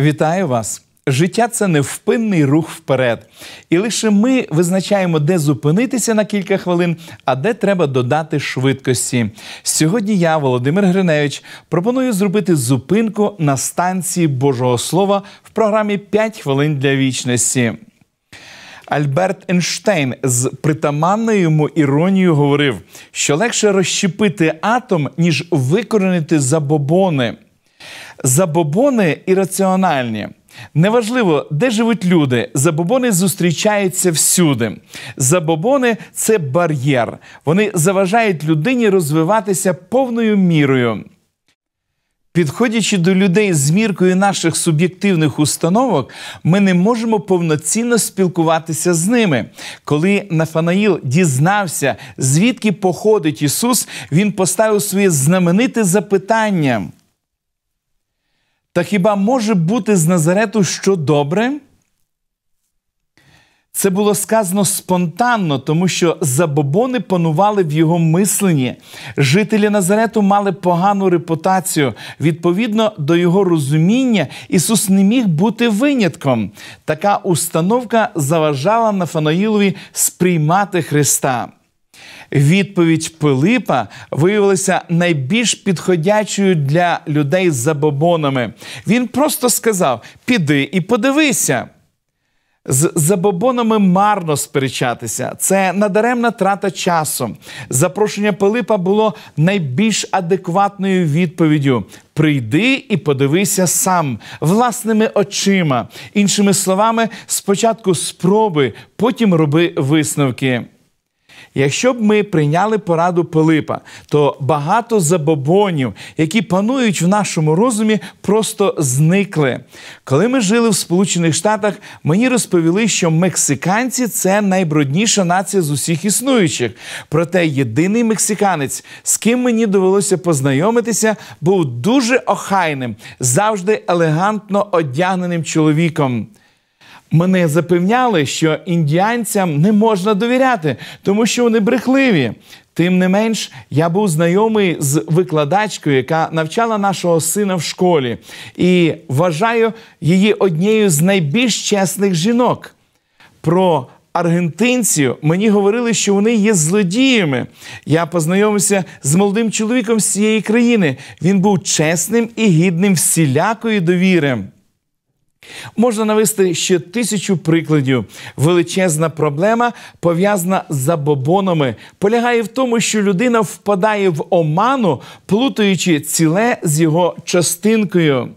Вітаю вас! Життя це невпинний рух вперед. І лише ми визначаємо, де зупинитися на кілька хвилин, а де треба додати швидкості. Сьогодні я, Володимир Гриневич, пропоную зробити зупинку на станції Божого Слова в програмі «5 хвилин для вічності. Альберт Ейнштейн з притаманною йому іронією говорив, що легше розщепити атом, ніж викоренити забобони. Забобони ірраціональні. Неважливо, де живуть люди, забобони зустрічаються всюди. Забобони це бар'єр. Вони заважають людині розвиватися повною мірою. Підходячи до людей з міркою наших суб'єктивних установок, ми не можемо повноцінно спілкуватися з ними. Коли Нафанаїл дізнався, звідки походить Ісус, він поставив своє знамените запитання. Та хіба може бути з Назарету що добре? Це було сказано спонтанно, тому що забобони панували в його мисленні. Жителі Назарету мали погану репутацію. Відповідно до його розуміння, Ісус не міг бути винятком. Така установка заважала Нафанаїлові сприймати Христа. Відповідь Пилипа виявилася найбільш підходячою для людей з забобонами. Він просто сказав: піди і подивися. З забобонами марно сперечатися. Це надаремна трата часу. Запрошення Пилипа було найбільш адекватною відповіддю. Прийди і подивися сам власними очима. Іншими словами, спочатку спроби, потім роби висновки. Якщо б ми прийняли пораду Пилипа, то багато забобонів, які панують в нашому розумі, просто зникли. Коли ми жили в Сполучених Штатах, мені розповіли, що мексиканці це найбрудніша нація з усіх існуючих. Проте єдиний мексиканець, з ким мені довелося познайомитися, був дуже охайним, завжди елегантно одягненим чоловіком. Мене запевняли, що індіанцям не можна довіряти, тому що вони брехливі. Тим не менш, я був знайомий з викладачкою, яка навчала нашого сина в школі, і вважаю її однією з найбільш чесних жінок. Про аргентинців мені говорили, що вони є злодіями. Я познайомився з молодим чоловіком з цієї країни. Він був чесним і гідним всілякої довіри. Можна навести ще тисячу прикладів. Величезна проблема, пов'язана з забобонами, полягає в тому, що людина впадає в оману, плутаючи ціле з його частинкою.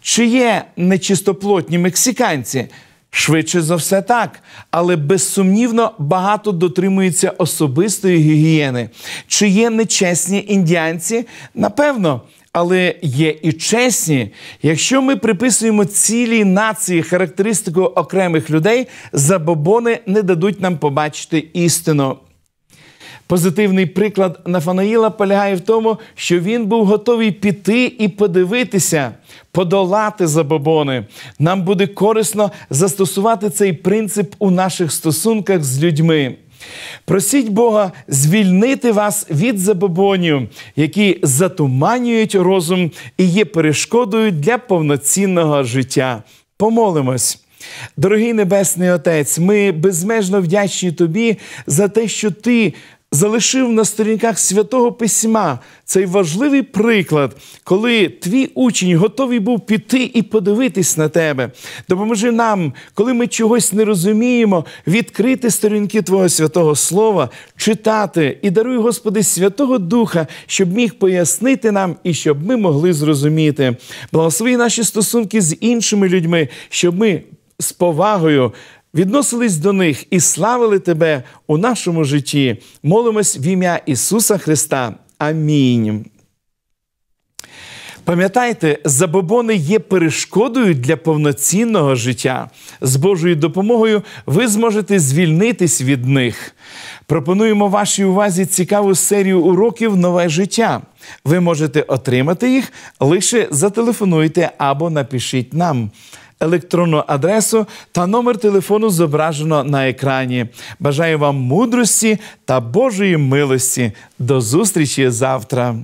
Чи є нечистоплотні мексиканці? Швидше за все так, але безсумнівно багато дотримуються особистої гігієни. Чи є нечесні індіанці? Напевно але є і чесні. Якщо ми приписуємо цілій нації характеристику окремих людей, забобони не дадуть нам побачити істину. Позитивний приклад Нафанаїла полягає в тому, що він був готовий піти і подивитися, подолати забобони. Нам буде корисно застосувати цей принцип у наших стосунках з людьми. Просіть Бога звільнити вас від забобонів, які затуманюють розум і є перешкодою для повноцінного життя. Помолимось. Дорогий Небесний Отець, ми безмежно вдячні Тобі за те, що Ти залишив на сторінках святого письма цей важливий приклад, коли твій учень готовий був піти і подивитись на тебе. Допоможи нам, коли ми чогось не розуміємо, відкрити сторінки Твого святого Слова, читати і даруй, Господи, Святого Духа, щоб міг пояснити нам і щоб ми могли зрозуміти. Благослови наші стосунки з іншими людьми, щоб ми з повагою відносились до них і славили Тебе у нашому житті. Молимось в ім'я Ісуса Христа. Амінь. Пам'ятайте, забобони є перешкодою для повноцінного життя. З Божою допомогою ви зможете звільнитись від них. Пропонуємо вашій увазі цікаву серію уроків Нове життя. Ви можете отримати їх лише зателефонуйте або напишіть нам електронну адресу та номер телефону зображено на екрані. Бажаю вам мудрості та Божої милості. До зустрічі завтра.